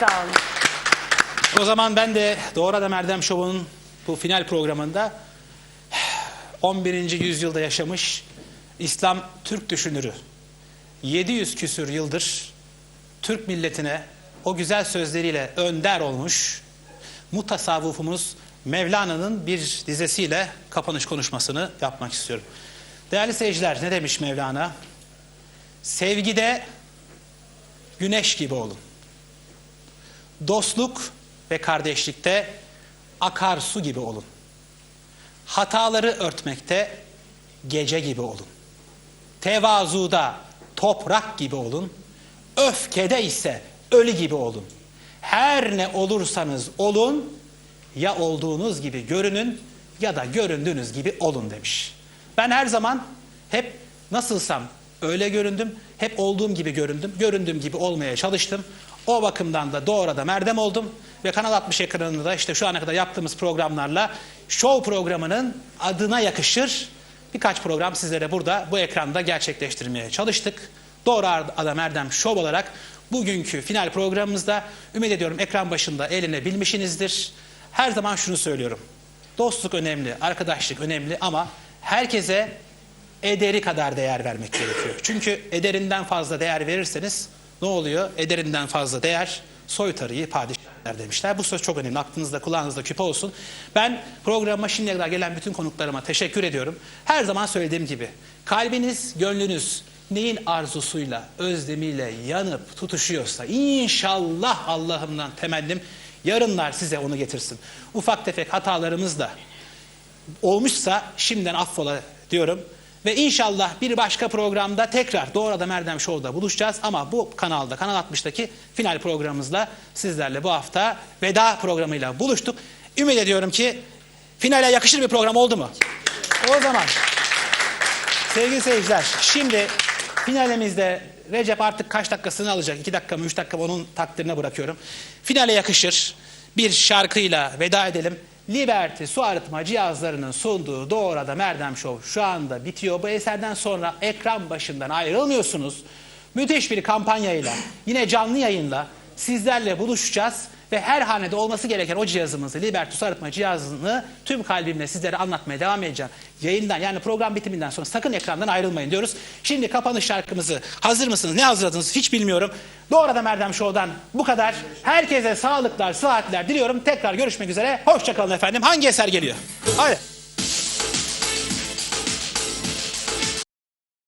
Sağ olun. O zaman ben de Doğru Adam Erdem Show'un bu final programında 11. yüzyılda yaşamış İslam Türk düşünürü 700 küsür yıldır Türk milletine o güzel sözleriyle önder olmuş mutasavvufumuz Mevlana'nın bir dizesiyle kapanış konuşmasını yapmak istiyorum. Değerli seyirciler ne demiş Mevlana? Sevgide güneş gibi olun. Dostluk ve kardeşlikte akarsu gibi olun. Hataları örtmekte gece gibi olun. Tevazuda toprak gibi olun. Öfkede ise ölü gibi olun. Her ne olursanız olun, ya olduğunuz gibi görünün ya da göründüğünüz gibi olun demiş. Ben her zaman hep nasılsam öyle göründüm, hep olduğum gibi göründüm, göründüğüm gibi olmaya çalıştım. O bakımdan da doğru da merdem oldum ve Kanal 60 ekranında da işte şu ana kadar yaptığımız programlarla show programının adına yakışır birkaç program sizlere burada bu ekranda gerçekleştirmeye çalıştık. Doğru Adam Erdem Show olarak bugünkü final programımızda ümit ediyorum ekran başında eğlenebilmişsinizdir. Her zaman şunu söylüyorum. Dostluk önemli, arkadaşlık önemli ama herkese ederi kadar değer vermek gerekiyor. Çünkü ederinden fazla değer verirseniz ne oluyor? Ederinden fazla değer soytarıyı padişahlar demişler. Bu söz çok önemli. Aklınızda kulağınızda küpe olsun. Ben programa şimdiye kadar gelen bütün konuklarıma teşekkür ediyorum. Her zaman söylediğim gibi kalbiniz, gönlünüz neyin arzusuyla, özlemiyle yanıp tutuşuyorsa inşallah Allah'ımdan temennim yarınlar size onu getirsin. Ufak tefek hatalarımız da olmuşsa şimdiden affola diyorum. Ve inşallah bir başka programda tekrar Doğru Adam Erdem Show'da buluşacağız. Ama bu kanalda, Kanal 60'daki final programımızla sizlerle bu hafta veda programıyla buluştuk. Ümit ediyorum ki finale yakışır bir program oldu mu? O zaman sevgili seyirciler şimdi finalimizde Recep artık kaç dakikasını alacak? 2 dakika mı 3 dakika mı onun takdirine bırakıyorum. Finale yakışır bir şarkıyla veda edelim. Liberty su arıtma cihazlarının sunduğu Doğru Adam Erdem Show şu anda bitiyor. Bu eserden sonra ekran başından ayrılmıyorsunuz. Müthiş bir kampanyayla yine canlı yayınla sizlerle buluşacağız. Ve her hanede olması gereken o cihazımızı, Liberty su arıtma cihazını tüm kalbimle sizlere anlatmaya devam edeceğim. Yayından yani program bitiminden sonra sakın ekrandan ayrılmayın diyoruz. Şimdi kapanış şarkımızı hazır mısınız? Ne hazırladınız hiç bilmiyorum. Doğru Adam Erdem Show'dan bu kadar. Herkese sağlıklar, sıhhatler diliyorum. Tekrar görüşmek üzere. Hoşçakalın efendim. Hangi eser geliyor? Hadi.